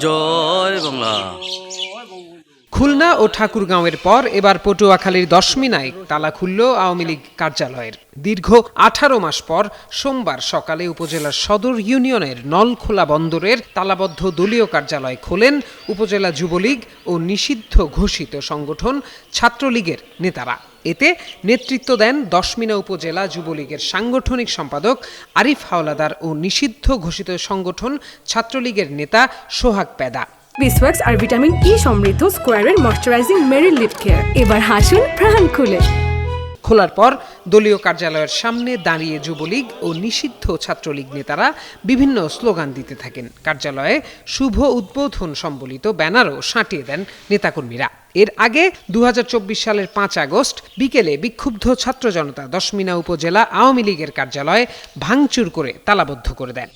জয় বাংলা খুলনা ও ঠাকুরগাঁওয়ের পর এবার পটুয়াখালীর দশমিনায় তালা খুলল আওয়ামী লীগ কার্যালয়ের। দীর্ঘ আঠারো মাস পর সোমবার সকালে উপজেলার সদর ইউনিয়নের নলখোলা বন্দরের তালাবদ্ধ দলীয় কার্যালয় খোলেন উপজেলা যুবলীগ ও নিষিদ্ধ ঘোষিত সংগঠন ছাত্রলীগের নেতারা। এতে নেতৃত্ব দেন দশমিনা উপজেলা যুবলীগের সাংগঠনিক সম্পাদক আরিফ হাওলাদার ও নিষিদ্ধ ঘোষিত সংগঠন ছাত্রলীগের নেতা সোহাগ পেদা। বিসওয়াক্স আর ভিটামিন ই সমৃদ্ধ স্কোয়ারের ময়শ্চারাইজিং মেরি লিপ কেয়ার এবার হাসুন প্রাণ খুলে। খোলার পর দলীয় কার্যালয়ের সামনে দাঁড়িয়ে যুবলীগ ও নিষিদ্ধ ছাত্রলীগ নেতারা বিভিন্ন স্লোগান দিতে থাকেন। কার্যালয়ে শুভ উদ্বোধন সম্বলিত ব্যানারও সাঁটিয়ে দেন নেতাকর্মীরা। এর আগে দু হাজার চব্বিশ সালের পাঁচ আগস্ট বিকেলে বিক্ষুব্ধ ছাত্র জনতা দশমিনা উপজেলা আওয়ামী লীগের কার্যালয়ে ভাঙচুর করে তালাবদ্ধ করে দেন।